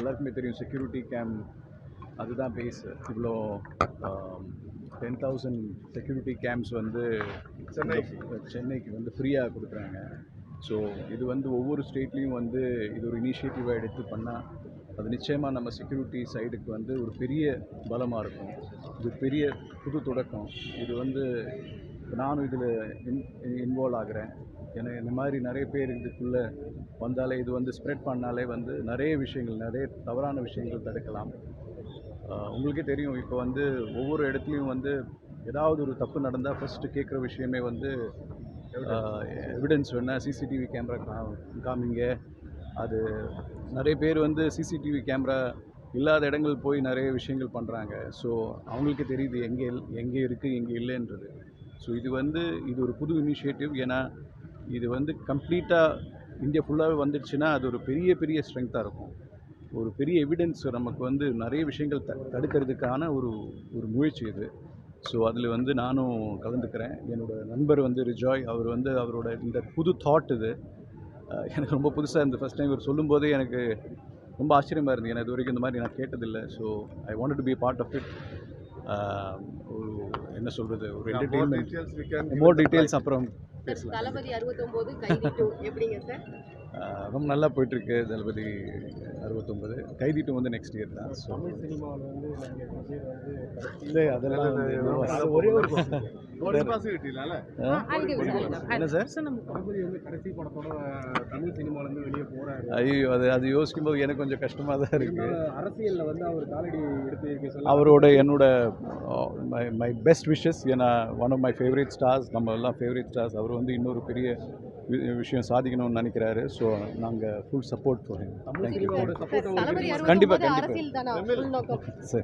எல்லாருக்குமே தெரியும் security camp அதுதான் பேஸ் இவ்வளோ டென் தௌசண்ட் செக்யூரிட்டி கேம்ப்ஸ் வந்து சென்னைக்கு. சென்னைக்கு வந்து ஃப்ரீயாக கொடுக்குறாங்க. ஸோ இது வந்து ஒவ்வொரு ஸ்டேட்லேயும் வந்து இது ஒரு இனிஷியேட்டிவாக எடுத்து பண்ணால் அது நிச்சயமாக நம்ம செக்யூரிட்டி சைடுக்கு வந்து ஒரு பெரிய பலமாக இருக்கும். இது பெரிய புது தொடக்கம். இது வந்து நானும் இதில் இன் இன்வால்வ் ஆகிறேன். ஏன்னா இந்த மாதிரி நிறைய பேர் இதுக்குள்ளே வந்தாலே இது வந்து ஸ்ப்ரெட் பண்ணாலே வந்து நிறைய விஷயங்கள் நிறைய தவறான விஷயங்கள் தடுக்கலாம். உங்களுக்கே தெரியும் இப்போ வந்து ஒவ்வொரு இடத்துலையும் வந்து ஏதாவது ஒரு தப்பு நடந்தால் ஃபஸ்ட்டு கேட்குற விஷயமே வந்து எவிடன்ஸ் வேணால் சிசிடிவி கேமரா கா காமிங்க. அது நிறைய பேர் வந்து சிசிடிவி கேமரா இல்லாத இடங்கள் போய் நிறைய விஷயங்கள் பண்ணுறாங்க ஸோ அவங்களுக்கு தெரியுது எங்கே எங்கே இருக்குது எங்கே இல்லைன்றது. ஸோ இது வந்து இது ஒரு புது இனிஷியேட்டிவ் ஏன்னா இது வந்து கம்ப்ளீட்டாக இந்தியா ஃபுல்லாகவே வந்துடுச்சுன்னா அது ஒரு பெரிய பெரிய ஸ்ட்ரென்த்தாக இருக்கும். ஒரு பெரிய எவிடன்ஸ் நமக்கு வந்து நிறைய விஷயங்கள் த தடுக்கிறதுக்கான ஒரு ஒரு முயற்சி இது. ஸோ அதில் வந்து நானும் கலந்துக்கிறேன். என்னோடய நண்பர் வந்து ரிஜாய் அவர் வந்து அவரோட இந்த புது தாட் இது. எனக்கு ரொம்ப புதுசாக இருந்தது. ஃபஸ்ட் டைம் இவர் சொல்லும்போதே எனக்கு ரொம்ப ஆச்சரியமாக இருந்தது. ஏன்னா இது வரைக்கும் இந்த மாதிரி நான் கேட்டதில்லை. So I want to be part of it ஒரு என்ன சொல்கிறது ஒரு என்டர்டெயின்மெண்ட் மோர் டீட்டெயில்ஸ் அப்புறம் பேசலாம். ரொம்ப நல்லா போயிட்டுருக்கு தளபதி. அறுபத்தொம்பது கைதிட்டு வந்து நெக்ஸ்ட் இயர் தான். ஸோ இல்லை அதெல்லாம் ஒரே ஒரு என்ன சார்? தளபதி வந்து கடைசி படத்தோட தமிழ் சினிமால இருந்து வெளியே போறாரு. ஐயோ அது அது யோசிக்கும் போது எனக்கு கொஞ்சம் கஷ்டமாக தான் இருக்குது இருந்தாலும் அரசியல்ல வந்து அவர் காலடி எடுத்து அவரோட என்னோட மை மை பெஸ்ட் விஷஸ் ஏன்னா one of my favourite stars நம்ம எல்லாம் ஃபேவரட் ஸ்டார்ஸ் அவர் வந்து இன்னொரு பெரிய விஷயம் சாதிக்கணும்னு நினைக்கிறாரு. ஸோ நாங்கள் full support for him thank you கண்டிப்பா, கண்டிப்பா. சரி.